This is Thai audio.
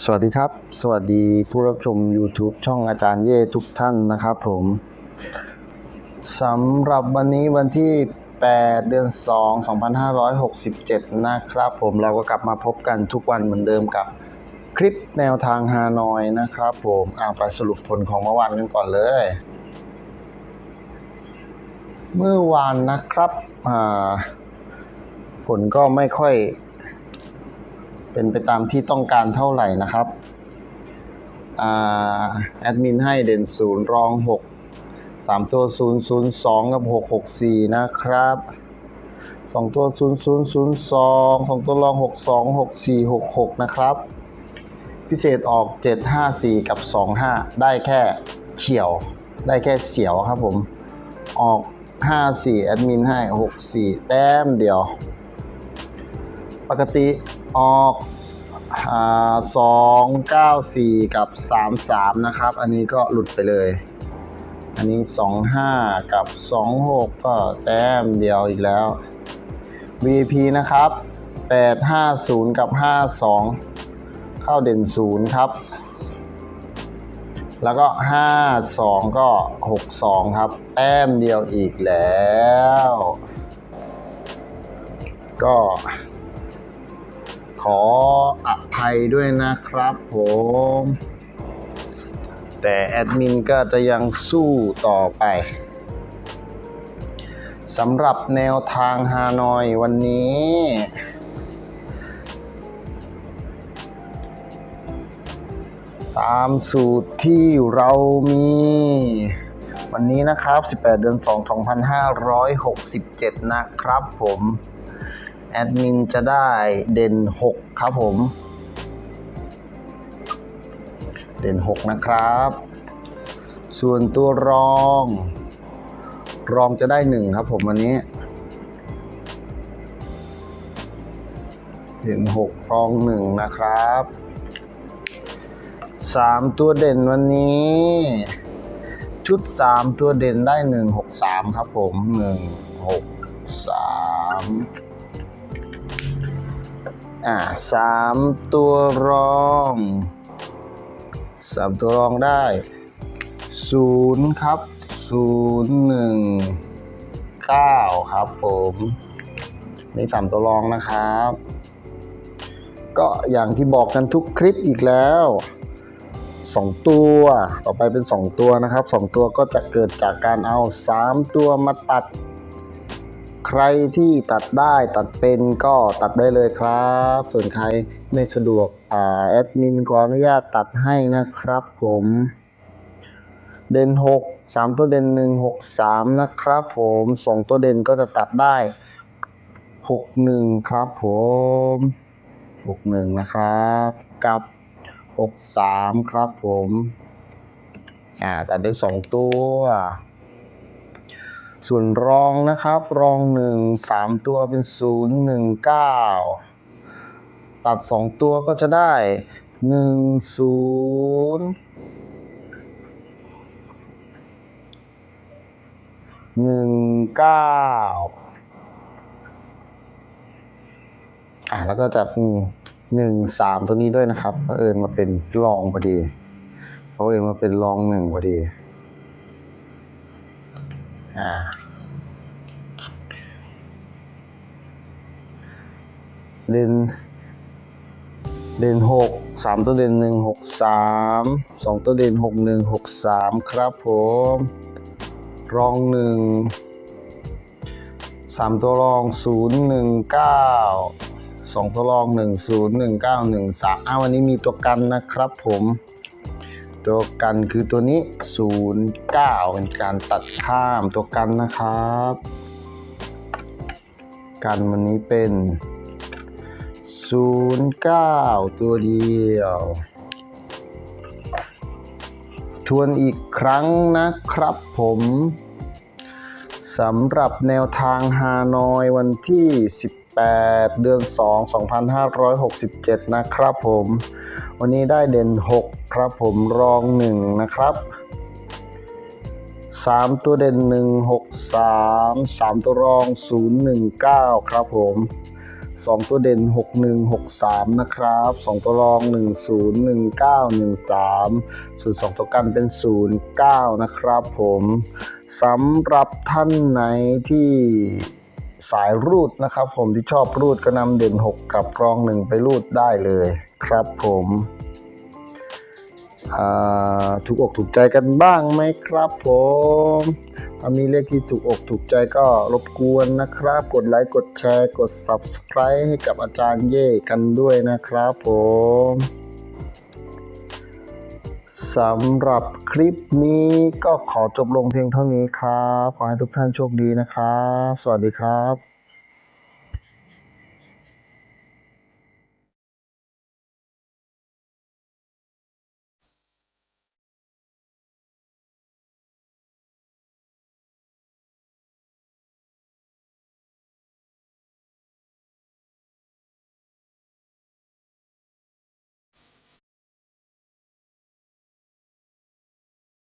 สวัสดีครับ สวัสดีผู้รับชม YouTube ช่องอาจารย์เย่ทุกท่านนะครับผมสำหรับวันนี้วันที่ 8 เดือน 2 2567 นะครับผมเราก็กลับมาพบกันทุกวันเหมือนเดิมกับคลิปแนวทางฮานอยนะครับผมอ่าไปสรุปผลของเมื่อวานกันก่อนเลย เมื่อวานนะครับอ่าผลก็ไม่ค่อย เป็นไปตามที่ต้องการเท่าไหร่นะครับอ่าแอดมินให้เด่นศูนย์รองหกสามตัวศูนย์ศูนย์สองกับหกหกสี่นะครับสองตัวศูนย์ศูนย์ศูนย์สองสองตัวรองหกสองหกสี่หกหกนะครับ พิเศษออกเจ็ดห้าสี่กับสองห้าได้แค่เฉียว ได้แค่เสียวครับผม ออกห้าสี่แอดมินให้หกสี่แต้มเดียว ปกติ ออกสองเก้าสี่กับสามสามนะครับ อันนี้ก็หลุดไปเลย อันนี้สองห้ากับสองหกก็แต้มเดียวอีกแล้ว VP นะครับแปดห้าศูนย์กับห้าสองเข้าเด่นศูนย์ครับ แล้วก็ห้าสองก็หกสองครับ แต้มเดียวอีกแล้ว ก็ ขออภัยด้วยนะครับผม แต่แอดมินก็จะยังสู้ต่อไปสำหรับแนวทางฮานอยวันนี้ ตามสูตรที่เรามี วันนี้นะครับ 18 เดือน 2 2567 นะครับผม แอดมินจะได้เด่น 6 ครับผม เด่น 6 นะครับ ส่วนตัวรอง รองจะได้ 1 ครับผมวันนี้ เด่น 6 รอง 1 นะครับ 3 ตัวเด่นวันนี้ชุด 3 ตัวเด่นได้ 1 6 3 ครับผม 1 6 3 อ่าสามตัวรองสามตัวรองได้ศูนย์ครับศูนย์หนึ่งเก้าครับผมนี่สามตัวรองนะครับ ก็อย่างที่บอกกันทุกคลิปอีกแล้วสองตัวต่อไปเป็นสองตัวนะครับสองตัวก็จะเกิดจากการเอาสามตัวมาตัด ใครที่ตัดได้ตัดเป็นก็ตัดได้เลยครับ ส่วนใครไม่สะดวกอ่าแอดมินขออนุญาตตัดให้นะครับผมเด่นหกสามตัวเด่นหนึ่งหกสามนะครับผมสองตัวเด่นก็จะตัดได้หกหนึ่งครับผมหกหนึ่งนะครับ กับหกสามครับผม อ่าตัดได้สองตัว ส่วนรองนะครับ รองหนึ่งสามตัวเป็นศูนย์หนึ่งเก้าตัดสองตัวก็จะได้หนึ่งศูนย์หนึ่งเก้าอะแล้วก็จะหนึ่งสามตัวนี้ด้วยนะครับเพราะเอิญมาเป็นรองพอดีเพราะเอิญมาเป็นรองหนึ่งพอดี อ่า เด่นเด่นหกสามตัวเด่นหนึ่งหกสามสองตัวเด่นหกหนึ่งหกสามครับผม รองหนึ่งสามตัวรองศูนย์หนึ่งเก้าสองตัวรองหนึ่งศูนย์หนึ่งเก้าหนึ่งสามอ้าวันนี้มีตัวกันนะครับผม ตัวกันคือตัวนี้09เป็นการตัดข้ามตัวกันนะครับ กันวันนี้เป็น 09ตัวเดียว ทวนอีกครั้งนะครับผมสำหรับแนวทางฮานอยวันที่ 18 เดือน 2 2567 นะครับผม วันนี้ได้เด่น 6 ครับผมรอง 1 นะครับ 3 ตัวเด่น 1 6 3 3 ตัวรอง 0 1 9 ครับผม 2 ตัวเด่น 6 1 6 3 นะครับ 2 ตัวรอง 1 0 1 9 1 3 ส่วน2ตัวกันเป็น 0 9 นะครับผมสำหรับท่านไหนที่สายรูดนะครับ ผมที่ชอบรูดก็นำเด่น 6 กับรอง 1 ไปรูดได้เลยครับผมถูกอกถูกใจกันบ้างไหมครับผม ถ้ามีเลขที่ถูกอกถูกใจก็รบกวนนะครับ กดไลค์กดแชร์กด Subscribe ให้กับอาจารย์เย่กันด้วยนะครับผมสำหรับคลิปนี้ก็ขอจบลงเพียงเท่านี้ครับ ขอให้ทุกท่านโชคดีนะครับ สวัสดีครับ